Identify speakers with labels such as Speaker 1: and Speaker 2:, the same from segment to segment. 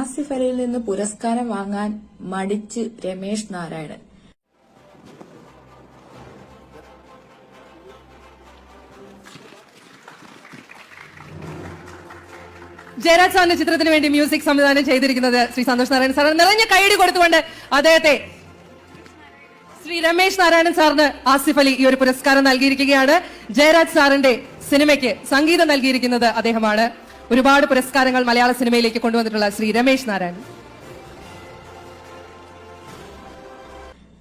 Speaker 1: ആസിഫ് അലിയിൽ നിന്ന് പുരസ്കാരം വാങ്ങാൻ മടിച്ച് രമേശ് നാരായണൻ.
Speaker 2: ജയരാജ് സാറിന്റെ ചിത്രത്തിന് വേണ്ടി മ്യൂസിക് സംവിധാനം ചെയ്തിരിക്കുന്നത് ശ്രീ സന്തോഷ് നാരായണൻ സാർ നിറഞ്ഞ കൈയടി കൊടുത്തുകൊണ്ട് അദ്ദേഹത്തെ ശ്രീ രമേശ് നാരായണൻ സാറിന് ആസിഫ് അലി ഈ ഒരു പുരസ്കാരം നൽകിയിരിക്കുകയാണ്. ജയരാജ് സാറിന്റെ സിനിമയ്ക്ക് സംഗീതം നൽകിയിരിക്കുന്നത് അദ്ദേഹമാണ്. ഒരുപാട് പുരസ്കാരങ്ങൾ മലയാള സിനിമയിലേക്ക് കൊണ്ടുവന്നിട്ടുള്ള ശ്രീ രമേശ് നാരായണൻ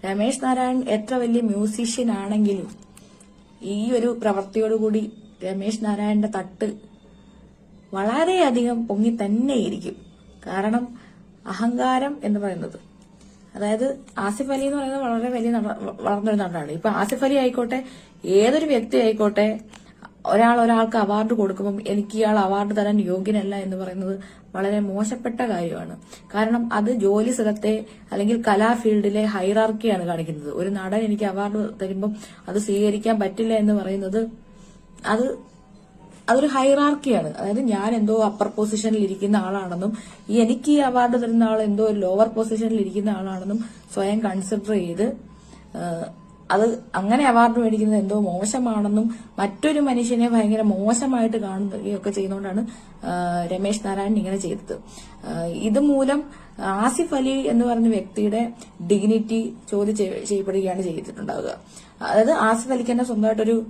Speaker 1: രമേശ് നാരായൺ എത്ര വലിയ മ്യൂസീഷ്യൻ ആണെങ്കിലും ഈ ഒരു പ്രവൃത്തിയോടുകൂടി രമേശ് നാരായണന്റെ തട്ട് വളരെയധികം പൊങ്ങി തന്നെയിരിക്കും. കാരണം അഹങ്കാരം എന്ന് പറയുന്നത്. അതായത് ആസിഫ് അലി എന്ന് പറയുന്നത് വളരെ വലിയ വളർന്നൊരു നടനാണ്. ഇപ്പൊ ആസിഫ് അലി ആയിക്കോട്ടെ ഏതൊരു വ്യക്തി ആയിക്കോട്ടെ ഒരാൾ ഒരാൾക്ക് അവാർഡ് കൊടുക്കുമ്പം എനിക്ക് ഇയാൾ അവാർഡ് തരാൻ യോഗ്യനല്ല എന്ന് പറയുന്നത് വളരെ മോശപ്പെട്ട കാര്യമാണ്. കാരണം അത് ജോലി സ്ഥലത്തെ അല്ലെങ്കിൽ കലാ ഫീൽഡിലെ ഹൈറാർക്കിയാണ് കാണിക്കുന്നത്. ഒരു നടൻ എനിക്ക് അവാർഡ് തരുമ്പം അത് സ്വീകരിക്കാൻ പറ്റില്ല എന്ന് പറയുന്നത് അത് അതൊരു ഹൈറാർക്കിയാണ് അതായത് ഞാൻ എന്തോ അപ്പർ പൊസിഷനിൽ ഇരിക്കുന്ന ആളാണെന്നും ഈ എനിക്ക് ഈ അവാർഡ് തരുന്ന ആൾ എന്തോ ലോവർ പൊസിഷനിൽ ഇരിക്കുന്ന ആളാണെന്നും സ്വയം കൺസിഡർ ചെയ്ത് അത് അങ്ങനെ അവാർഡ് മേടിക്കുന്നത് എന്തോ മോശമാണെന്നും മറ്റൊരു മനുഷ്യനെ ഭയങ്കര മോശമായിട്ട് കാണുകയൊക്കെ ചെയ്യുന്നതുകൊണ്ടാണ് രമേശ് നാരായണൻ ഇങ്ങനെ ചെയ്തത്. ഇതുമൂലം ആസിഫ് അലി എന്ന് പറഞ്ഞ വ്യക്തിയുടെ ഡിഗ്നിറ്റി ചോദ്യം ചെയ്യ- ചെയ്യപ്പെടുകയാണ് ചെയ്തിട്ടുണ്ടാവുക. അതായത് ആസിഫ് അലിക്ക് തന്നെ സ്വന്തമായിട്ടൊരു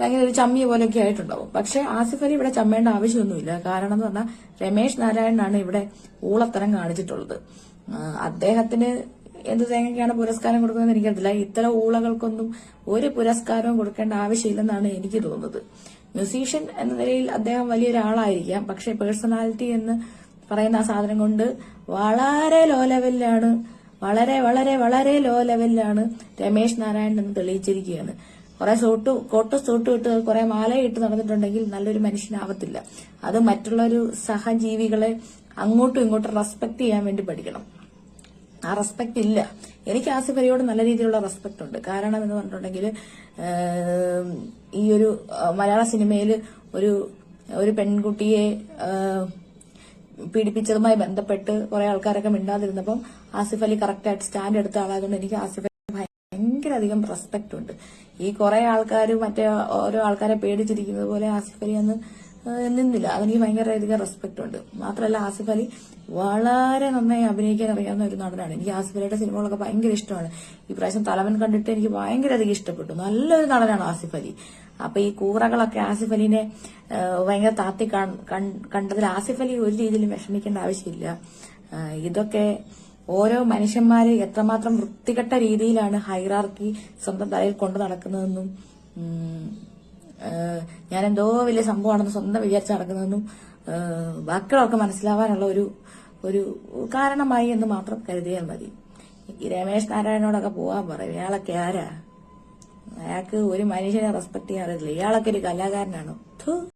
Speaker 1: ഭയങ്കര ഒരു ചമ്മിയ പോലെയൊക്കെ ആയിട്ടുണ്ടാവും. പക്ഷെ ആസിഫ് അലി ഇവിടെ ചമ്മേണ്ട ആവശ്യമൊന്നുമില്ല. കാരണം എന്ന് പറഞ്ഞാൽ രമേശ് നാരായണനാണ് ഇവിടെ ഊളത്തരം കാണിച്ചിട്ടുള്ളത്. അദ്ദേഹത്തിന് എന്ത് തേങ്ങയ്ക്കാണ് പുരസ്കാരം കൊടുക്കുന്നത് എനിക്കറിയില്ല ഇത്തരം ഊളകൾക്കൊന്നും ഒരു പുരസ്കാരവും കൊടുക്കേണ്ട ആവശ്യമില്ലെന്നാണ് എനിക്ക് തോന്നുന്നത്. മ്യൂസീഷ്യൻ എന്ന നിലയിൽ അദ്ദേഹം വലിയൊരാളായിരിക്കാം. പക്ഷെ പേഴ്സണാലിറ്റി എന്ന് പറയുന്ന ആ സാധനം കൊണ്ട് വളരെ ലോ ലെവലിലാണ് വളരെ വളരെ വളരെ ലോ ലെവലിലാണ് രമേശ് നാരായണൻ എന്ന് തെളിയിച്ചിരിക്കുകയാണ്. കുറെ സൂട്ട് കോട്ട് സൂട്ട് ഇട്ട് കുറെ മാലയിട്ട് നടന്നിട്ടുണ്ടെങ്കിൽ നല്ലൊരു മനുഷ്യനാവത്തില്ല. അത് മറ്റുള്ളൊരു സഹജീവികളെ അങ്ങോട്ടും ഇങ്ങോട്ടും റെസ്പെക്ട് ചെയ്യാൻ വേണ്ടി പഠിക്കണം. ആ റെസ്പെക്ട് ഇല്ല. എനിക്ക് ആസിഫ് അലിയോട് നല്ല രീതിയിലുള്ള റെസ്പെക്ട് ഉണ്ട്. കാരണം എന്ന് പറഞ്ഞിട്ടുണ്ടെങ്കിൽ ഈ ഒരു മലയാള സിനിമയിൽ ഒരു ഒരു പെൺകുട്ടിയെ പീഡിപ്പിച്ചതുമായി ബന്ധപ്പെട്ട് കുറെ ആൾക്കാരൊക്കെ മിണ്ടാതിരുന്നപ്പം ആസിഫ് അലി കറക്റ്റായിട്ട് സ്റ്റാൻഡ് എടുത്ത ആളായതുകൊണ്ട് എനിക്ക് ആസിഫ് അലി ഭയങ്കര അധികം റെസ്പെക്ട് ഉണ്ട്. ഈ കുറെ ആൾക്കാർ മറ്റേ ഓരോ ആൾക്കാരെ പേടിച്ചിരിക്കുന്നത് പോലെ ആസിഫ് അലി അന്ന് നിന്നില്ല. അതെനിക്ക് ഭയങ്കര അധികം റെസ്പെക്ട് ഉണ്ട്. മാത്രമല്ല ആസിഫ് അലി വളരെ നന്നായി അഭിനയിക്കാൻ അറിയാവുന്ന ഒരു നടനാണ്. എനിക്ക് ആസിഫ് അലിയുടെ സിനിമകളൊക്കെ ഭയങ്കര ഇഷ്ടമാണ്. ഈ പ്രാവശ്യം തലവൻ കണ്ടിട്ട് എനിക്ക് ഭയങ്കര അധികം ഇഷ്ടപ്പെട്ടു. നല്ലൊരു നടനാണ് ആസിഫ് അലി. അപ്പൊ ഈ കൂറകളൊക്കെ ആസിഫ് അലിനെ ഭയങ്കര താത്തി കണ്ടതിൽ ആസിഫ് അലി ഒരു രീതിയിലും വിഷമിക്കേണ്ട ആവശ്യമില്ല. ഇതൊക്കെ ഓരോ മനുഷ്യന്മാര് എത്രമാത്രം വൃത്തികെട്ട രീതിയിലാണ് ഹൈറാർക്കി സ്വന്തം തലയിൽ കൊണ്ടു നടക്കുന്നതെന്നും ഞാൻ എന്തോ വലിയ സംഭവമാണെന്ന് സ്വന്തം വിചാരിച്ച് നടക്കുന്നതെന്നും വാക്കുകളൊക്കെ മനസ്സിലാവാനുള്ള ഒരു ഒരു കാരണമായി എന്ന് മാത്രം കരുതിയാൽ മതി. ഈ രമേശ് നാരായണനോടൊക്കെ പോകാൻ പറയും ഇയാളൊക്കെ ആരാ? അയാൾക്ക് ഒരു മനുഷ്യനെ റെസ്പെക്ട് ചെയ്യാറില്ല ഇയാളൊക്കെ ഒരു കലാകാരനാണ്.